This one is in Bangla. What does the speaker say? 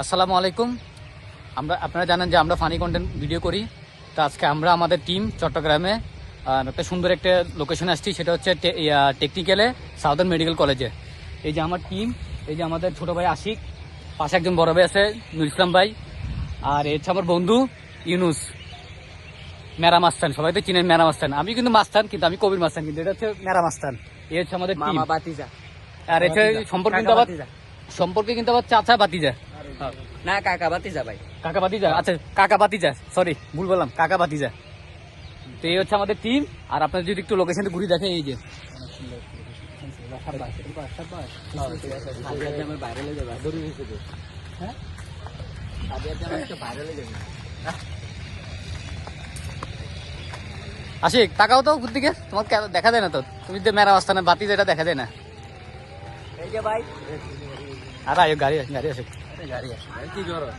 আসসালামু আলাইকুম। আমরা আপনারা জানেন যে আমরা ফানি কন্টেন্ট ভিডিও করি। তো আজকে আমরা আমাদের টিম চট্টগ্রামে একটা সুন্দর একটা লোকেশন আসছি। সেটা হচ্ছে টেকনিক্যালে সাউদার্ন মেডিকেল কলেজে এই যে আমার টিম এই যে আমাদের ছোট ভাই আশিক পাশে একজন বড় ভাই আছে নুর ইসলাম ভাই। আর এ হচ্ছে আমার বন্ধু ইউনুস মেরা মাস্তান। সবাই তো চিনেন মেরা মাস্তান। আমি কিন্তু মাস্তান কিন্তু আমি কবির মাস্তান কিন্তু এটা হচ্ছে মেরা মাস্তান। এই হচ্ছে আমাদের টিম আর এটা সম্পর্কে কিন্তু আবার সম্পর্কে কিন্তু আবার চাচা বাতিজা। না কাকা বাতিজা ভাই। কাকা বাতিজা আচ্ছা কাকা বাতিজা সরি ভুল বললাম কাকা বাতিজা তো এই হচ্ছে আমাদের টিম আর আপনার যদি একটু লোকেশন ঘুরে দেখে এই যে। হয়ে হ্যাঁ? হয়ে আশিক তাকাও তো দিকে তোমার দেখা যায় না তো? তুমি যে মেরা আস্তানা বাতি যেটা দেখা যায় না। এই যে ভাই। আর আয় গাড়ি গাড়ি আছে গাড়ি আসে কি করো